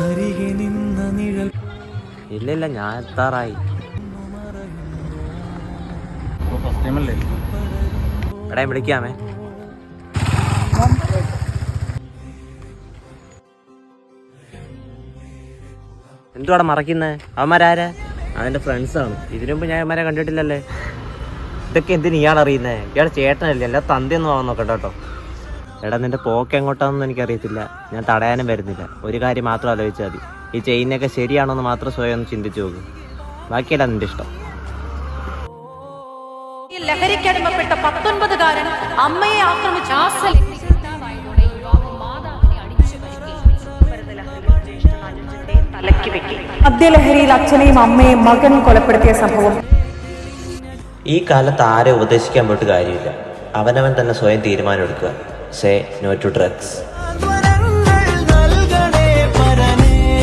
അരികെ നിന്ന നിഴൽ ഇല്ല ഇല്ല ഞാൻ എത്താറായി. ഫസ്റ്റ് ടൈം അല്ലേ? എടാ വിളിക്കാമേ. എന്തുവാടാ മറക്കുന്നേ? അവന്മാരാരാ? അതിന്റെ ഫ്രണ്ട്സാണ് ഇതിനു മുമ്പ് ഞാൻ അവന്മാരെ കണ്ടിട്ടില്ലല്ലേ? ഇതൊക്കെ എന്തിനു ഇയാൾ അറിയുന്നേ ഇയാൾ ചേട്ടനല്ലേ? എല്ലാ തന്തി ഒന്നും ആവാൻ നോക്കട്ടോ കേട്ടോ. എടാ നിന്റെ പോക്ക് എങ്ങോട്ടാണെന്ന് എനിക്കറിയത്തില്ല. ഞാൻ തടയാനും വരുന്നില്ല. ഒരു കാര്യം മാത്രം ആലോചിച്ചാൽ മതി. ഈ ചെയിനൊക്കെ ശരിയാണോ എന്ന് മാത്രം സ്വയം ഒന്ന് ചിന്തിച്ചു നോക്കും. ബാക്കിയല്ല നിന്റെ ഇഷ്ടം. ഈ ലഹരിക്കടിമപ്പെട്ട പത്തൊൻപതുകാരൻ അമ്മയെ ആക്രമിച്ച മദ്യലഹരിയിൽ അച്ഛനെയും അമ്മയെയും മകനും കൊലപ്പെടുത്തിയ സംഭവം. ഈ കാലത്ത് ആരെ ഉപദേശിക്കാൻ പോയിട്ട് കാര്യമില്ല. അവനവൻ തന്നെ സ്വയം തീരുമാനം എടുക്കുക സേ നോ ടു ഡ്രഗ്സ്.